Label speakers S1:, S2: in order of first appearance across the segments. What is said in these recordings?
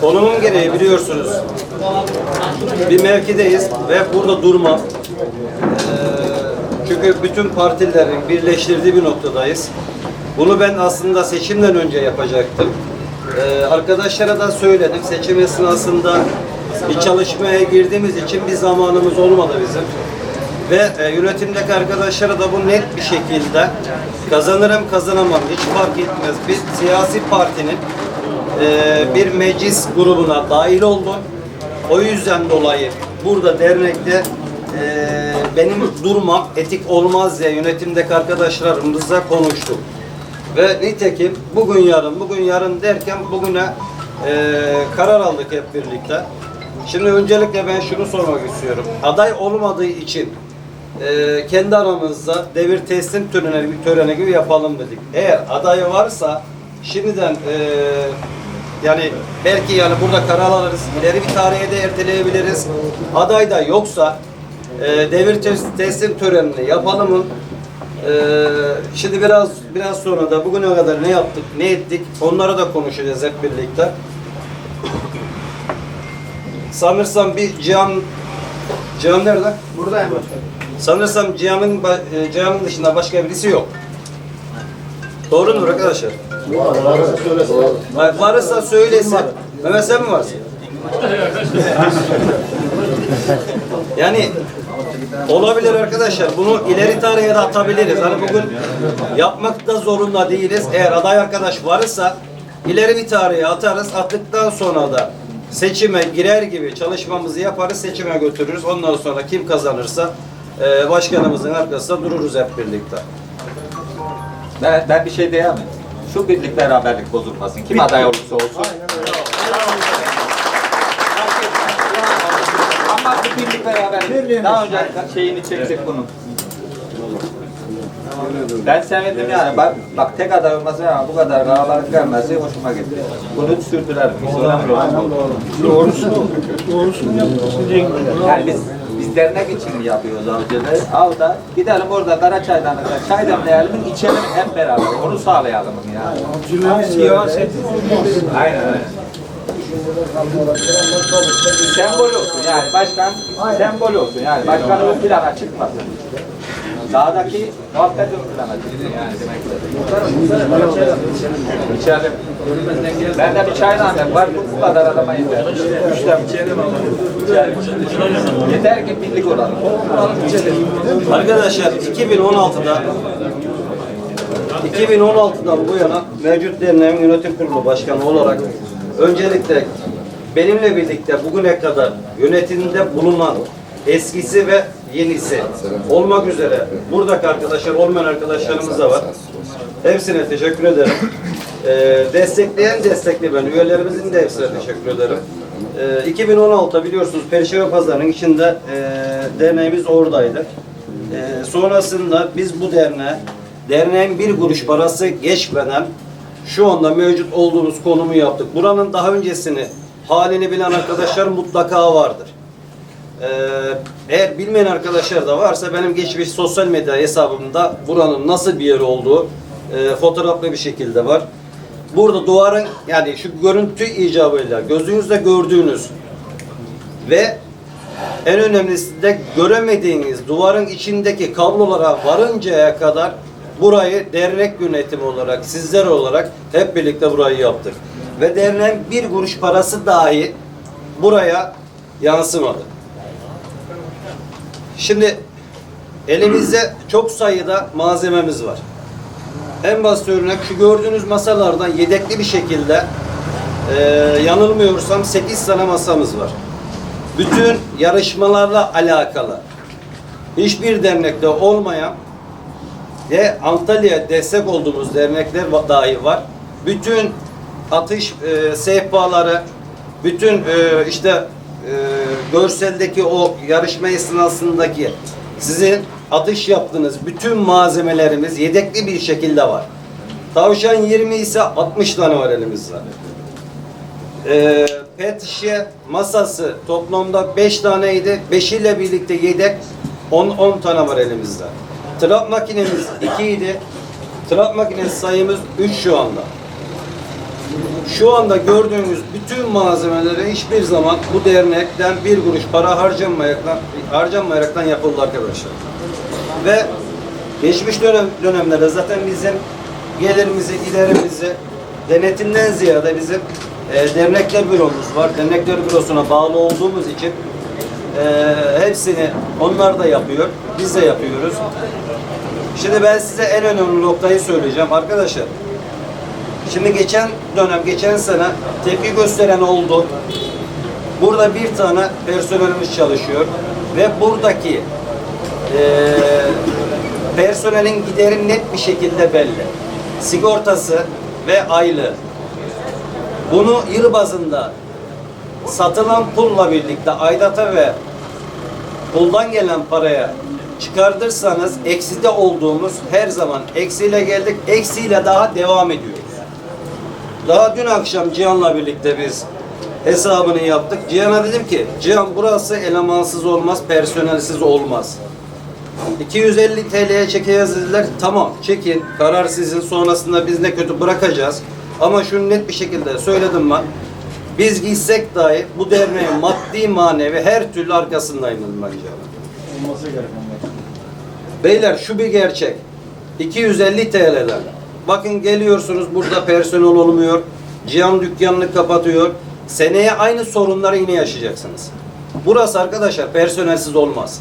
S1: Konumum gereği biliyorsunuz. Bir mevkideyiz ve burada durmam. Ee, çünkü bütün partilerin birleştirdiği bir noktadayız. Bunu ben aslında seçimden önce yapacaktım. Ee, arkadaşlara da söyledim. Seçim esnasında bir çalışmaya girdiğimiz için bir zamanımız olmadı bizim. Ve e, yönetimdeki arkadaşlara da bu net bir şekilde kazanırım kazanamam hiç fark etmez. Bir siyasi partinin e, bir meclis grubuna dahil oldum. O yüzden dolayı burada dernekte e, benim durmam etik olmaz diye yönetimdeki arkadaşlarımızla konuştuk. Ve nitekim bugün yarın, bugün yarın derken bugüne e, karar aldık hep birlikte. Şimdi öncelikle ben şunu sormak istiyorum. Aday olmadığı için e, kendi aramızda devir teslim töreni, bir töreni gibi yapalım dedik. Eğer aday varsa şimdiden e, yani belki yani burada karar alırız, ileri bir tarihe de erteleyebiliriz. Aday da yoksa e, devir tes- teslim törenini yapalım? Ee, şimdi biraz biraz sonra da bugüne kadar ne yaptık, ne ettik onları da konuşacağız hep birlikte. Sanırsam bir Cihan Cihan nerede?
S2: Buradayım başkanım.
S1: Sanırsam Cihan'ın e, Cihan'ın dışında başka birisi yok. Doğru mu arkadaşlar? Bak varsa söylesin. Mehmet sen mi varsın? yani olabilir arkadaşlar. Bunu ileri tarihe de atabiliriz. Hani bugün yapmak da zorunda değiliz. Eğer aday arkadaş varsa ileri bir tarihe atarız. Attıktan sonra da seçime girer gibi çalışmamızı yaparız. Seçime götürürüz. Ondan sonra kim kazanırsa e, başkanımızın arkasında dururuz hep birlikte.
S3: Ben, ben bir şey diyemem. Şu birlik beraberlik bozulmasın. Kim aday olursa olsun. Ama bu birlik beraberlik. Daha önce şeyini çektik bunun. Ben sevindim yani. Bak, bak tek aday olması ama bu kadar kalabalık gelmesi hoşuma gitti. Bunu sürdürelim. Biz önemli olan bu.
S2: Doğrusunu yaptık.
S3: Yani biz dernek için yapıyoruz avcılığı. Avda gidelim orada Karaçay'dan da çay demleyelim, içelim hep beraber. Onu sağlayalım yani.
S2: Avcılığın siyaset.
S3: Aynen öyle. Sembol olsun yani başkan sembol olsun yani başkan ön plana çıkmasın. Dağdaki muhabbet ön plana çıksın yani demektir. İçelim. Bende bir çaydanlık var bu, kadar adama yeter. Üçten içelim İçelim. Yeter ki birlik olalım.
S1: Arkadaşlar 2016'da 2016'dan bu yana mevcut derneğin yönetim kurulu başkanı olarak öncelikle benimle birlikte bugüne kadar yönetimde bulunan eskisi ve yenisi olmak üzere buradaki arkadaşlar olmayan arkadaşlarımız da var. Hepsine teşekkür ederim. Ee, destekleyen destekli ben. Üyelerimizin de hepsine teşekkür ederim. Ee, 2016'da biliyorsunuz Perşembe Pazarı'nın içinde e, derneğimiz oradaydı. Ee, sonrasında biz bu derneğe derneğin bir kuruş parası geçmeden şu anda mevcut olduğumuz konumu yaptık. Buranın daha öncesini halini bilen arkadaşlar mutlaka vardır. Ee, eğer bilmeyen arkadaşlar da varsa benim geçmiş sosyal medya hesabımda buranın nasıl bir yer olduğu e, fotoğraflı bir şekilde var. Burada duvarın yani şu görüntü icabıyla gözünüzle gördüğünüz ve en önemlisi de göremediğiniz duvarın içindeki kablolara varıncaya kadar burayı dernek yönetimi olarak, sizler olarak hep birlikte burayı yaptık. Ve derneğin bir kuruş parası dahi buraya yansımadı. Şimdi elimizde çok sayıda malzememiz var. En basit örnek şu gördüğünüz masalardan yedekli bir şekilde e, yanılmıyorsam 8 tane masamız var. Bütün yarışmalarla alakalı hiçbir dernekte olmayan ve Antalya'ya destek olduğumuz dernekler dahi var. Bütün atış e, sehpaları, bütün e, işte e, görseldeki o yarışma esnasındaki sizin atış yaptığınız bütün malzemelerimiz yedekli bir şekilde var. Tavşan 20 ise 60 tane var elimizde. Ee, pet şişe masası toplamda 5 taneydi. 5 ile birlikte yedek 10 10 tane var elimizde. Trap makinemiz 2 idi. Trap makinesi sayımız 3 şu anda. Şu anda gördüğünüz bütün malzemeleri hiçbir zaman bu dernekten bir kuruş para harcanmayaraktan, harcanmayaraktan yapıldı arkadaşlar. Ve geçmiş dönem, dönemlerde zaten bizim gelirimizi, giderimizi denetimden ziyade bizim e, dernekler büromuz var. Dernekler bürosuna bağlı olduğumuz için e, hepsini onlar da yapıyor. Biz de yapıyoruz. Şimdi ben size en önemli noktayı söyleyeceğim. Arkadaşlar Şimdi geçen dönem, geçen sene tepki gösteren oldu. Burada bir tane personelimiz çalışıyor ve buradaki eee personelin gideri net bir şekilde belli. Sigortası ve aylığı. Bunu yıl bazında satılan pulla birlikte aydata ve puldan gelen paraya çıkartırsanız ekside olduğumuz her zaman eksiyle geldik, eksiyle daha devam ediyoruz. Daha dün akşam Cihan'la birlikte biz hesabını yaptık. Cihan'a dedim ki, Cihan burası elemansız olmaz, personelsiz olmaz. 250 TL'ye çekeceğiz dediler. Tamam çekin. Karar sizin. Sonrasında biz ne kötü bırakacağız. Ama şunu net bir şekilde söyledim ben. Biz gitsek dahi bu derneğin maddi manevi her türlü arkasındayım dedim ben Cihan'a.
S2: Olması gereken.
S1: Beyler şu bir gerçek. 250 TL'ler. Bakın geliyorsunuz burada personel olmuyor. Cihan dükkanını kapatıyor. Seneye aynı sorunları yine yaşayacaksınız. Burası arkadaşlar personelsiz olmaz.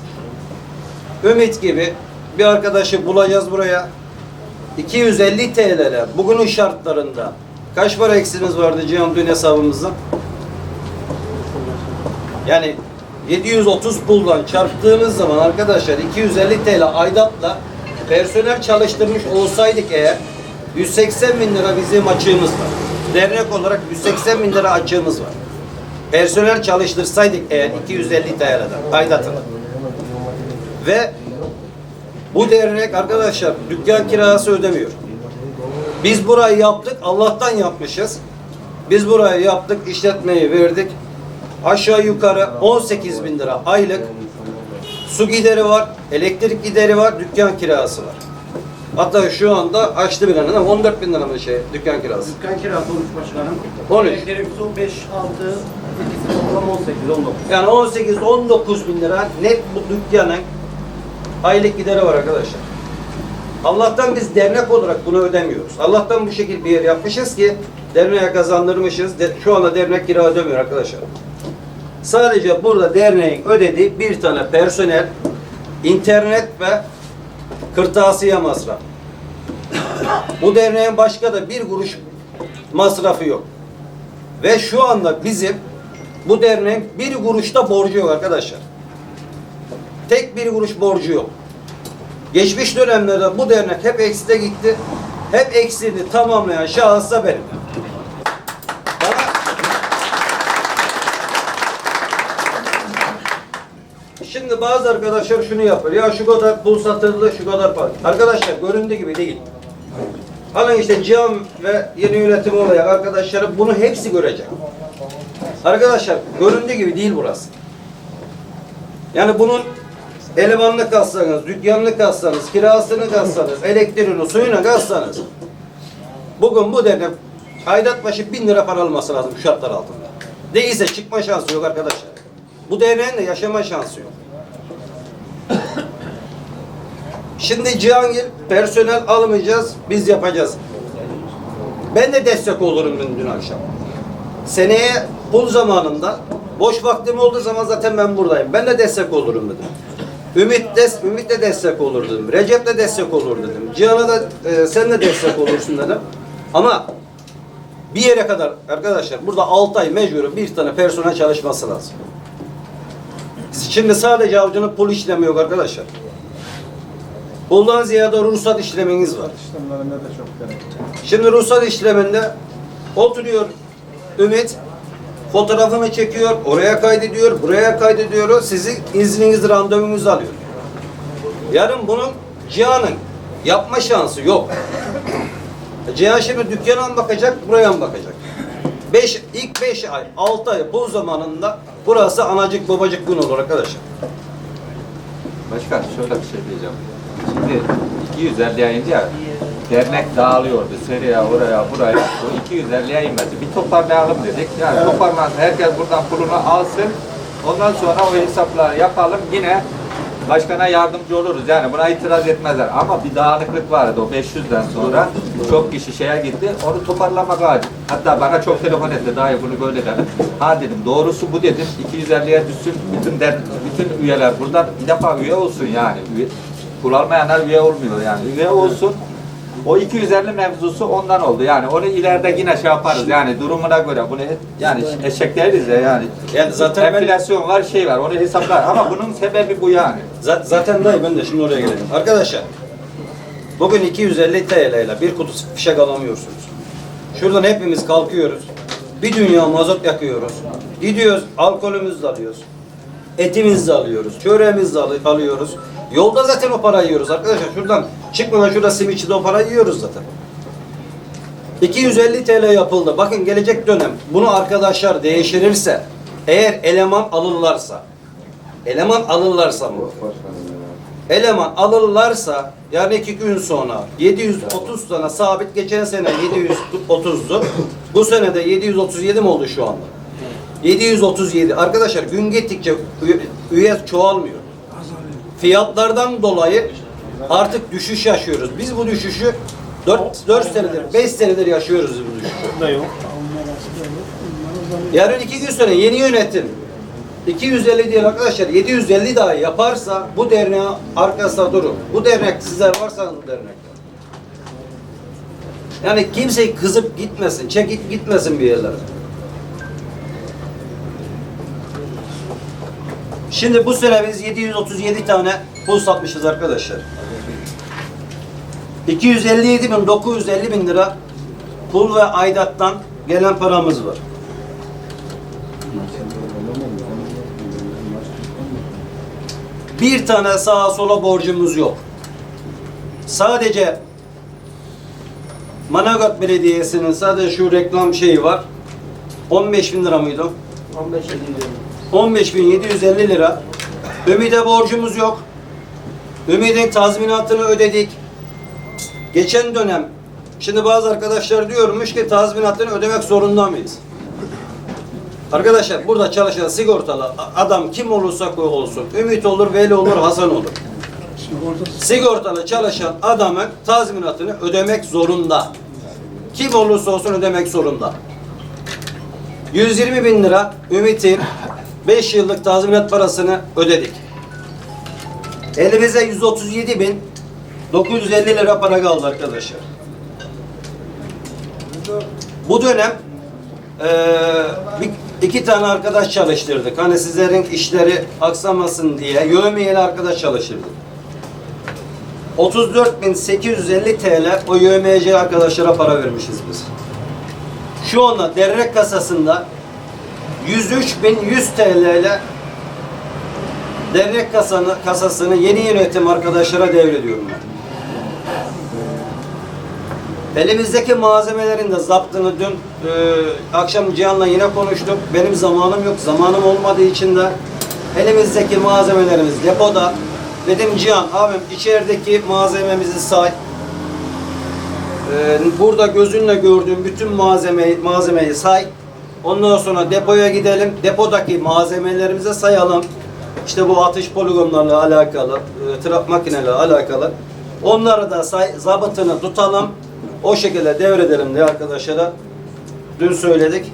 S1: Ümit gibi bir arkadaşı bulacağız buraya. 250 TL'ler bugünün şartlarında kaç para eksiniz vardı Cihan dün hesabımızda? Yani 730 puldan çarptığımız zaman arkadaşlar 250 TL aidatla personel çalıştırmış olsaydık eğer 180 bin lira bizim açığımız var. Dernek olarak 180 bin lira açığımız var. Personel çalıştırsaydık eğer 250 TL'den aidatını. Ve bu dernek arkadaşlar dükkan kirası ödemiyor. Biz burayı yaptık, Allah'tan yapmışız. Biz burayı yaptık, işletmeyi verdik. Aşağı yukarı 18 bin lira aylık su gideri var, elektrik gideri var, dükkan kirası var. Hatta şu anda açtı bir ama 14 bin lira mı şey dükkan kirası?
S2: Dükkan kirası 13 başkanım.
S1: 13.
S2: Elektrik su 5, 6, 8, toplam 18, 19.
S1: Yani 18-19 bin lira net bu dükkanın aylık gideri var arkadaşlar. Allah'tan biz dernek olarak bunu ödemiyoruz. Allah'tan bu şekilde bir yer yapmışız ki derneğe kazandırmışız. De- şu anda dernek kira ödemiyor arkadaşlar. Sadece burada derneğin ödediği bir tane personel, internet ve kırtasiye masraf. Bu derneğin başka da bir kuruş masrafı yok. Ve şu anda bizim bu derneğin bir kuruşta borcu yok arkadaşlar. Tek bir kuruş borcu yok. Geçmiş dönemlerde bu dernek hep ekside gitti. Hep eksiğini tamamlayan şahıs da benim. Bana Şimdi bazı arkadaşlar şunu yapıyor. Ya şu kadar pul satıldı, şu kadar para. Arkadaşlar göründüğü gibi değil. Alın işte Cihan ve yeni yönetim olarak arkadaşlarım bunu hepsi görecek. Arkadaşlar göründüğü gibi değil burası. Yani bunun elemanını katsanız, dükkanını katsanız, kirasını katsanız, elektriğini, suyunu katsanız bugün bu dernek aidat başı bin lira para alması lazım şu şartlar altında. Değilse çıkma şansı yok arkadaşlar. Bu derneğin de yaşama şansı yok. Şimdi Cihangir personel almayacağız, biz yapacağız. Ben de destek olurum dün, dün akşam. Seneye pul zamanında boş vaktim olduğu zaman zaten ben buradayım. Ben de destek olurum dedim. Ümit de, Ümit de destek olur dedim. Recep de destek olur dedim. Cihan'a da e, sen de destek olursun dedim. Ama bir yere kadar arkadaşlar burada 6 ay mecbur bir tane personel çalışması lazım. Şimdi sadece avcının pul işlemi yok arkadaşlar. Puldan ziyade ruhsat işleminiz var.
S2: İşlemlerinde de çok gerek.
S1: Şimdi ruhsat işleminde oturuyor Ümit fotoğrafını çekiyor, oraya kaydediyor, buraya kaydediyor, sizin izninizi, randevunuzu alıyor. Yarın bunun Cihan'ın yapma şansı yok. Cihan şimdi dükkana mı bakacak, buraya mı bakacak? Beş, ilk beş ay, altı ay bu zamanında burası anacık babacık gün olur arkadaşlar.
S3: Başkan şöyle bir şey diyeceğim. Şimdi 250 yayıncı ya dernek dağılıyordu. Seriye, oraya, buraya. Bu 250'ye inmedi. Bir toparlayalım dedik. Yani toparlansın. Herkes buradan pulunu alsın. Ondan sonra o hesapları yapalım. Yine başkana yardımcı oluruz. Yani buna itiraz etmezler. Ama bir dağınıklık vardı o 500'den sonra. Çok kişi şeye gitti. Onu toparlamak lazım. Hatta bana çok telefon etti. Dahi bunu böyle dedim. Ha dedim doğrusu bu dedim. 250'ye düşsün. Bütün der, bütün üyeler buradan bir defa üye olsun yani. Üye, pul almayanlar üye olmuyor yani. Üye olsun. O 250 mevzusu ondan oldu. Yani onu ileride yine şey yaparız. Yani durumuna göre bunu yani eşek değiliz ya yani.
S1: Yani zaten ben-
S3: enflasyon var, şey var. Onu hesaplar. Ama bunun sebebi bu yani.
S1: Zaten dayı ben de şimdi oraya gelelim. Arkadaşlar bugün 250 TL ile bir kutu fişek alamıyorsunuz. Şuradan hepimiz kalkıyoruz. Bir dünya mazot yakıyoruz. Gidiyoruz alkolümüzü de alıyoruz. Etimizi alıyoruz. Çöreğimizi al- alıyoruz. Yolda zaten o parayı yiyoruz arkadaşlar. Şuradan çıkmadan şurada simitçide o parayı yiyoruz zaten. 250 TL yapıldı. Bakın gelecek dönem bunu arkadaşlar değiştirirse eğer eleman alırlarsa eleman alırlarsa mı? Eleman alırlarsa yani iki gün sonra 730 tane sabit geçen sene 730'du. Bu sene de 737 mi oldu şu anda? 737. Arkadaşlar gün gittikçe üye, çoğalmıyor. Fiyatlardan dolayı artık düşüş yaşıyoruz. Biz bu düşüşü 4, 4 senedir, 5 senedir yaşıyoruz bu düşüşü. Yarın iki gün sonra yeni yönetim 250 değil arkadaşlar 750 daha yaparsa bu derneğe arkasında durun. Bu dernek sizler varsanız bu dernekte. Yani kimse kızıp gitmesin, çekip gitmesin bir yerlere. Şimdi bu sene biz 737 tane pul satmışız arkadaşlar. 257 bin 950 bin lira pul ve aidattan gelen paramız var. Bir tane sağa sola borcumuz yok. Sadece Manavgat Belediyesi'nin sadece şu reklam şeyi var. 15 bin lira mıydı?
S2: 15 750.
S1: 15.750 lira. Ümide borcumuz yok. Ümidin tazminatını ödedik. Geçen dönem, şimdi bazı arkadaşlar diyormuş ki tazminatını ödemek zorunda mıyız? Arkadaşlar burada çalışan sigortalı adam kim olursa olsun, Ümit olur, Veli olur, Hasan olur. Sigortalı çalışan adamın tazminatını ödemek zorunda. Kim olursa olsun ödemek zorunda. 120 bin lira Ümit'in 5 yıllık tazminat parasını ödedik. Elimize 137 bin 950 lira para kaldı arkadaşlar. Bu dönem eee, bir, iki tane arkadaş çalıştırdık. Hani sizlerin işleri aksamasın diye yövmiyeli arkadaş çalıştırdık. 34.850 TL o yövmiyeci arkadaşlara para vermişiz biz. Şu anda dernek kasasında 103.100 TL ile dernek kasanı, kasasını yeni yönetim arkadaşlara devrediyorum ben. Elimizdeki malzemelerin de zaptını dün e, akşam Cihan'la yine konuştuk. Benim zamanım yok. Zamanım olmadığı için de elimizdeki malzemelerimiz depoda. Dedim Cihan abim içerideki malzememizi say. Ee, burada gözünle gördüğün bütün malzemeyi, malzemeyi say. Ondan sonra depoya gidelim. Depodaki malzemelerimize sayalım. İşte bu atış poligonlarla alakalı, e, trap makineyle alakalı. Onları da say, zabıtını tutalım. O şekilde devredelim diye arkadaşlara dün söyledik.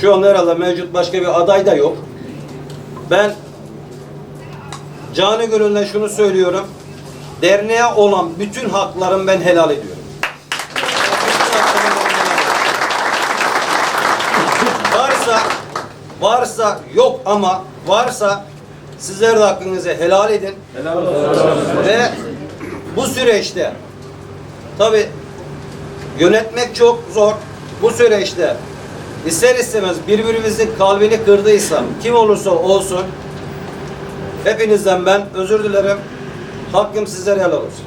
S1: Şu an herhalde mevcut başka bir aday da yok. Ben canı gönülden şunu söylüyorum. Derneğe olan bütün haklarımı ben helal ediyorum. varsa varsa yok ama varsa sizler de hakkınızı helal edin. Ve bu süreçte tabi yönetmek çok zor. Bu süreçte ister istemez birbirimizin kalbini kırdıysam kim olursa olsun hepinizden ben özür dilerim. Hakkım sizlere helal olsun.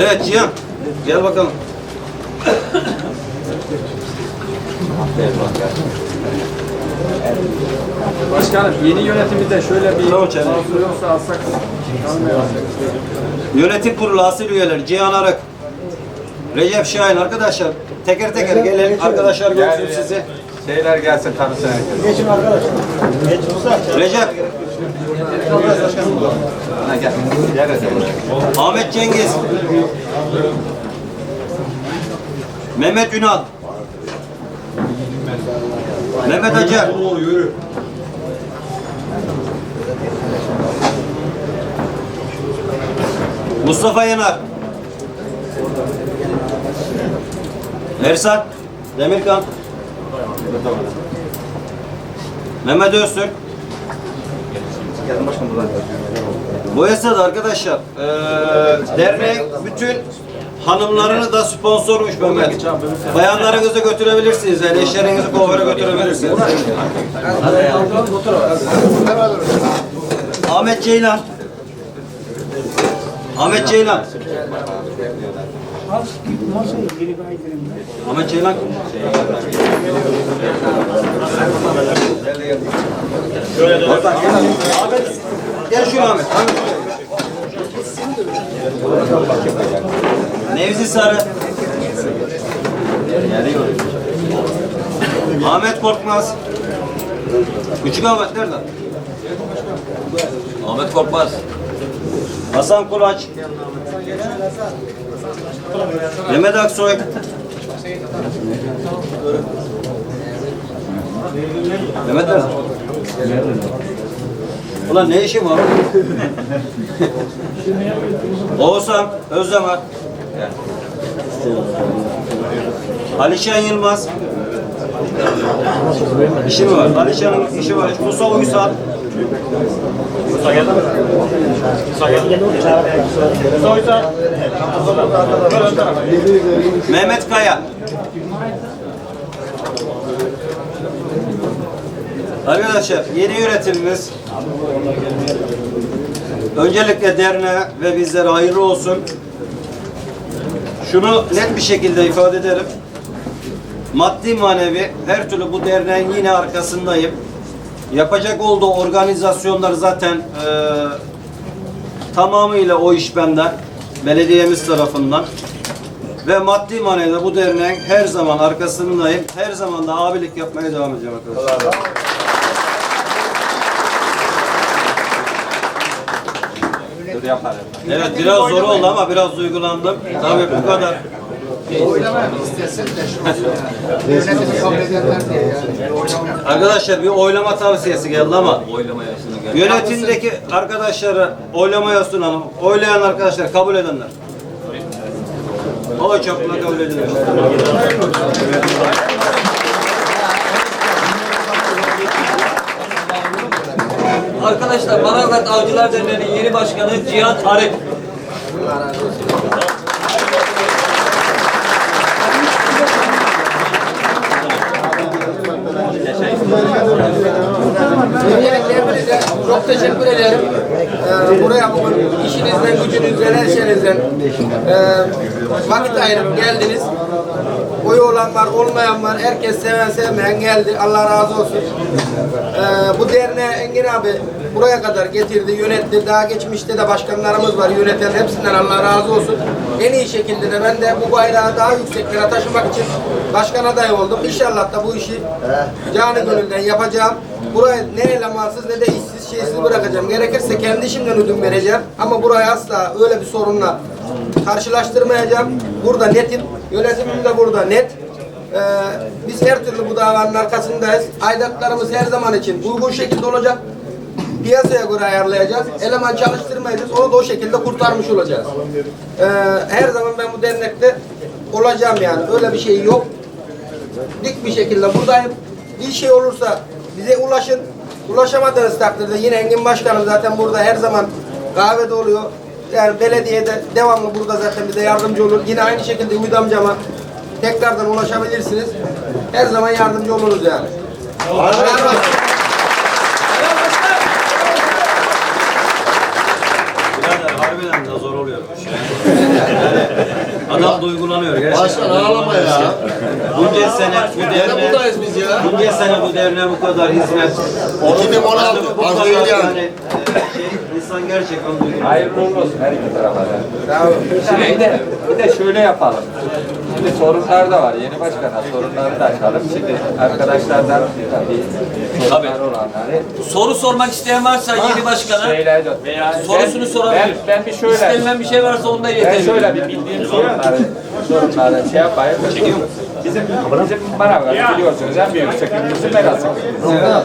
S1: Evet Cihan gel bakalım.
S2: Başkanım yeni yönetimde şöyle bir
S1: Çelik.
S2: yoksa alsak.
S1: Yönetim kurulu asil üyeleri Cihan Arık, Recep Şahin arkadaşlar teker teker gelin arkadaşlar görsün sizi.
S3: Şeyler gelsin tanısın herkes.
S1: Recep,
S3: Ha, gel. Gel Recep.
S1: Ahmet Cengiz, Mehmet Ünal, Mehmet Acar, Mustafa Yener, Ersan Demirkan, Mehmet Öztürk, Bu esnada arkadaşlar eee dernek bütün hanımlarını da sponsormuş Mehmet. Bayanlarınızı götürebilirsiniz yani eşlerinizi kuaföre götürebilirsiniz. Ahmet Ceylan. Ahmet Ceylan. Ahmet Ceylan. Ahmet, gel şuraya Ahmet. Ahmet. Nevzi Sarı. Ahmet Korkmaz. Küçük Ahmet nerede? Ahmet Korkmaz. Hasan Kulaç. Mehmet Aksoy. Mehmet nerede? Ulan ne işin var? Oğuzhan Özdemir. Alişan Yılmaz. İşi mi var? Alişan'ın işi var. Musa Uysal. Musa geldi mi? Musa geldi. Musa Uysal. Mehmet Kaya. Arkadaşlar yeni yönetimimiz öncelikle derneğe ve bizlere hayırlı olsun. Şunu net bir şekilde ifade ederim. Maddi manevi her türlü bu derneğin yine arkasındayım. Yapacak olduğu organizasyonlar zaten eee, tamamıyla o iş benden, belediyemiz tarafından. Ve maddi manevde bu derneğin her zaman arkasındayım. Her zaman da abilik yapmaya devam edeceğim arkadaşlar.
S3: Dur yaparım.
S1: Evet biraz zor oldu ama biraz duygulandım. Tabii bu kadar. Arkadaşlar bir oylama tavsiyesi geldi ama yönetimdeki arkadaşları oylamaya sunalım. Oylayan arkadaşlar kabul edenler. O çokla kabul edilir.
S4: Arkadaşlar Manavgat Avcılar Derneği'nin yeni başkanı Cihan Arık.
S5: Çok teşekkür ederim. Ee, buraya bugün işinizden, gücünüzden, her şeyinizden e, vakit ayırıp geldiniz. Oyu olan var, olmayan var. Herkes seven sevmeyen geldi. Allah razı olsun. Ee, bu derneği Engin abi buraya kadar getirdi, yönetti. Daha geçmişte de başkanlarımız var, yöneten hepsinden Allah razı olsun. En iyi şekilde de ben de bu bayrağı daha yükseklere taşımak için başkan adayı oldum. İnşallah da bu işi canı gönülden yapacağım. Buraya ne elemansız ne de işsiz şeysiz bırakacağım. Gerekirse kendi işimden ödün vereceğim. Ama burayı asla öyle bir sorunla karşılaştırmayacağım. Burada netim. Yönetimim de burada net. Ee, biz her türlü bu davanın arkasındayız. Aidatlarımız her zaman için uygun şekilde olacak. Piyasaya göre ayarlayacağız. Eleman çalıştırmayacağız. Onu da o şekilde kurtarmış olacağız. Ee, her zaman ben bu dernekte olacağım yani. Öyle bir şey yok. Dik bir şekilde buradayım. Bir şey olursa bize ulaşın. Ulaşamadığınız takdirde yine Engin Başkanım zaten burada her zaman kahvede oluyor. Yani belediyede devamlı burada zaten bize yardımcı olur. Yine aynı şekilde Ümit amcama tekrardan ulaşabilirsiniz. Her zaman yardımcı oluruz yani. Allah razı olsun.
S1: Harbiden de zor oluyormuş. Yani Adam duygulanıyor gerçekten.
S6: Başkan ağlama ya.
S1: Bunca sene bu derneğe,
S6: buradayız biz ya.
S1: bunca sene bu derneğe bu kadar hizmet.
S6: 2016
S1: bu kadar
S6: fazla yedi yani.
S1: yani, e, şey, insan gerçekten duygulanıyor.
S3: Hayırlı olsun her iki tarafa bir de, bir de şöyle yapalım. Şimdi sorunlar da var. Yeni başkana sorunları da açalım. Şimdi arkadaşlardan bir sorunları olanları
S4: Soru sormak isteyen varsa yeni başkana
S3: şeyler de
S4: sorusunu
S3: ben,
S4: sorabilir.
S3: ben, ben bir şöyle
S4: İstenilen bir şey varsa onu da
S3: ben
S4: iletebilir.
S3: şöyle bir bildiğim sorunları sorunları şey yapayım. Bizim bizim Manavgat biliyorsunuz en büyük sıkıntısı mera sıkıntısı.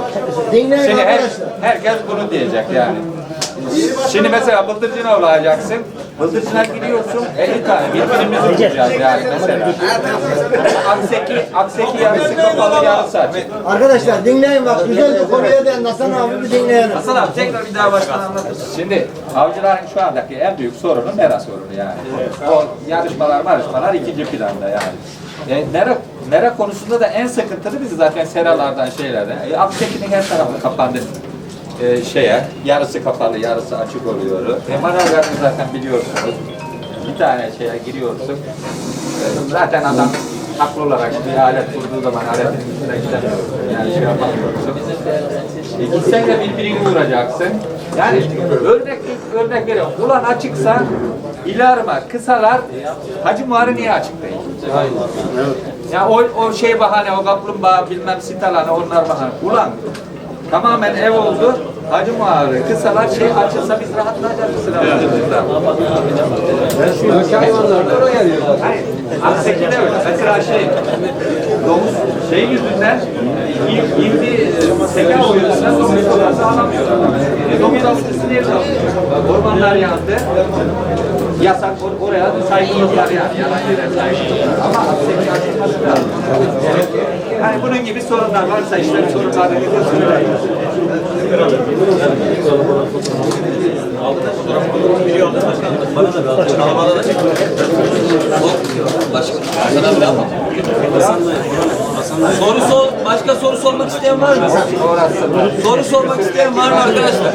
S3: Şimdi her, herkes bunu diyecek yani. Şimdi mesela bıldırcına olacaksın. Bıldırcına gidiyorsun 50 tane birbirimizi bulacağız yani mesela. Akseki, akseki yarısı kapalı yarısı açık.
S7: Arkadaşlar dinleyin bak güzel bir konuya değin Hasan abi bir dinleyelim.
S4: Hasan abi tekrar bir daha başkan anlatır.
S3: Şimdi avcıların şu andaki en büyük sorunu mera sorunu yani. O yarışmalar marışmalar ikinci planda yani. E, mera, mera konusunda da en sıkıntılı biz zaten seralardan şeylerden. E, Akseki'nin her tarafı kapandı. E, şeye, yarısı kapalı, yarısı açık oluyor. E, zaten biliyorsunuz. Bir tane şeye giriyorsun. E, zaten adam haklı olarak bir alet kurduğu zaman aletin üstüne gidemiyorsun. Yani şey yapamıyorsun. E, gitsen de birbirini vuracaksın. Yani örnek örnek veriyorum. Ulan açıksa ilarma, kısalar Hacı Muharrem niye açık değil? Ya o, o şey bahane, o kaplumbağa bilmem sitalanı onlar bahane. Ulan tamamen ev oldu. Hacı Muharrem kısalar şey açılsa biz rahatlayacağız sıra. Hayır, Akseki de öyle. Mesela şey, domuz şey yüzünden yir- yirmi seke o yüzünden domuz odası alamıyor adam. E, domuz alıcısı nerede alıyor? Ormanlar yandı. Yasak or- oraya saygılıklar yani. Yalan yere saygılıklar. Ama Akseki açılması lazım. Yani bunun gibi sorunlar varsa işte sorunlarını da söyleyin.
S4: Soru sor, başka soru sormak isteyen var mı? Soru sormak isteyen var mı arkadaşlar?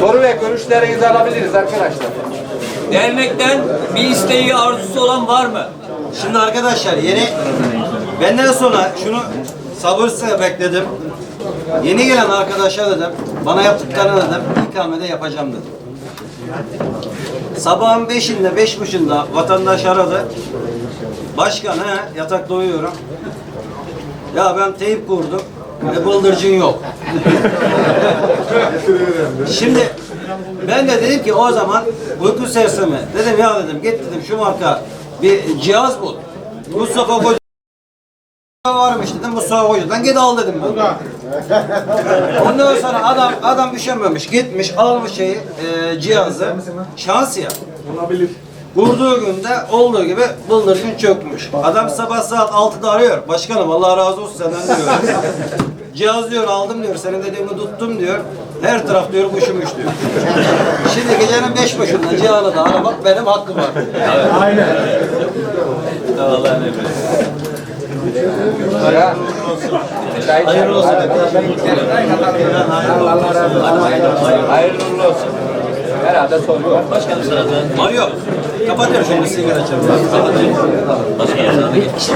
S3: Soru ve görüşlerinizi alabiliriz arkadaşlar.
S4: Dernekten bir isteği, arzusu olan var mı?
S1: Şimdi arkadaşlar yeni benden sonra şunu sabırsızla bekledim. Yeni gelen arkadaşa dedim, bana yaptıklarını dedim, ikamede yapacağım dedim. Sabahın beşinde, beş buçuğunda vatandaş aradı. Başkan he, yatakta uyuyorum. Ya ben teyip kurdum ve bıldırcın yok. Şimdi ben de dedim ki o zaman uyku sersemi. Dedim ya dedim git dedim şu marka bir cihaz bul. Mustafa Koca varmış dedim Mustafa Koca'dan git al dedim ben. Ondan sonra adam adam üşenmemiş gitmiş almış şeyi e, cihazı şans ya. Olabilir. Kurduğu günde olduğu gibi bıldırcın çökmüş. Adam sabah saat 6'da arıyor. Başkanım Allah razı olsun senden diyor. Cihaz diyor aldım diyor. Senin dediğini tuttum diyor. Her taraf diyor kuşumuş diyor. Şimdi gecenin beş başında cihanı da aramak benim hakkım var.
S3: Ya. Hayırlı olsun. Hayırlı olsun. Herhalde soru yok.
S4: Başkanım sırada.
S1: Mario kapatıyorum şimdi sigara içelim.
S4: Başkan yanına da geçmiş.